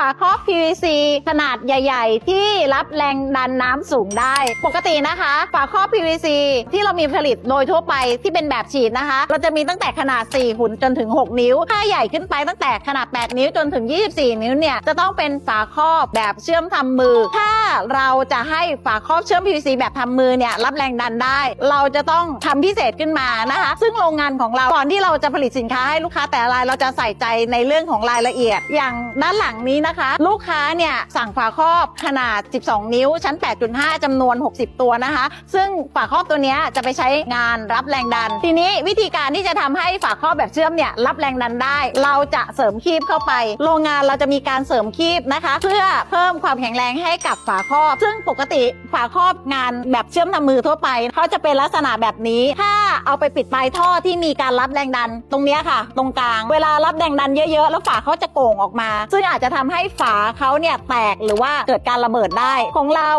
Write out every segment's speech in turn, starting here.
ฝาครอบ PVC ขนาดใหญ่ ๆ ที่รับแรงดันน้ำสูงได้ ปกตินะคะ ฝาครอบ PVC ที่เรามีผลิตโดยทั่วไปที่เป็นแบบฉีดนะคะ เราจะมีตั้งแต่ขนาด 4 หุ่นจนถึง 6 นิ้ว ถ้าใหญ่ขึ้นไปตั้งแต่ขนาด 8 นิ้วจนถึง 24 นิ้วเนี่ย จะต้องเป็นฝาครอบแบบเชื่อมทำมือถ้า เราจะให้ฝาครอบเชื่อม PVC แบบทำมือเนี่ยรับแรงดันได้ เราจะต้องทำพิเศษขึ้นมานะคะ ซึ่งโรงงานของเราก่อนที่เราจะผลิตสินค้าให้ลูกค้าแต่ละรายเราจะใส่ใจในเรื่องของรายละเอียด อย่างด้านหลังนี้นะคะ ลูกค้าเนี่ยสั่งฝาครอบขนาด 12 นิ้ว ชั้น 8.5จำนวน 60 ตัวนะคะ ซึ่งฝาครอบตัวนี้จะไปใช้งานรับแรงดัน ทีนี้วิธีการที่จะทำให้ฝาครอบแบบเชื่อมเนี่ยรับแรงดันได้ เราจะเสริมคีบเข้าไป โรงงานเราจะมีการเสริมคีบนะคะ เพื่อเพิ่มความแข็งแรงให้กับฝาครอบ ซึ่งปกติฝาครอบงานแบบเชื่อมทำมือทั่วไปเขาจะเป็นลักษณะแบบนี้ ถ้าเอาไปปิดปลายท่อที่มีการรับแรงดันตรงนี้ค่ะ ตรงกลาง เวลารับแรงดันเยอะๆ แล้วฝาเขาจะโก่งออกมา ซึ่งอาจจะทำให้ฝาเขาเนี่ยแตกหรือว่าเกิดการระเบิดได้ของเรา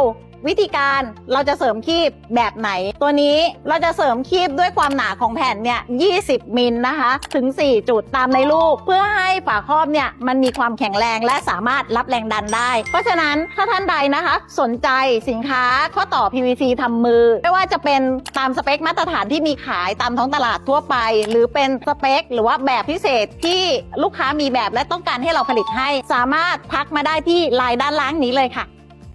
วิธีการเราจะเสริมคีบแบบไหน ตัวนี้เราจะเสริมคีบด้วยความหนาของแผ่นเนี่ย 20 มิลนะคะ ถึง 4 จุดตามในรูปเพื่อให้ฝาครอบเนี่ยมันมีความแข็งแรงและสามารถรับแรงดันได้ เพราะฉะนั้นถ้าท่านใดนะคะ สนใจสินค้าข้อต่อ PVC ทำมือ ไม่ว่าจะเป็นตามสเปคมาตรฐานที่มีขายตามท้องตลาดทั่วไป หรือเป็นสเปค หรือว่าแบบพิเศษที่ลูกค้ามีแบบและต้องการให้เราผลิตให้ สามารถทักมาได้ที่ไลน์ด้านล่างนี้เลยค่ะ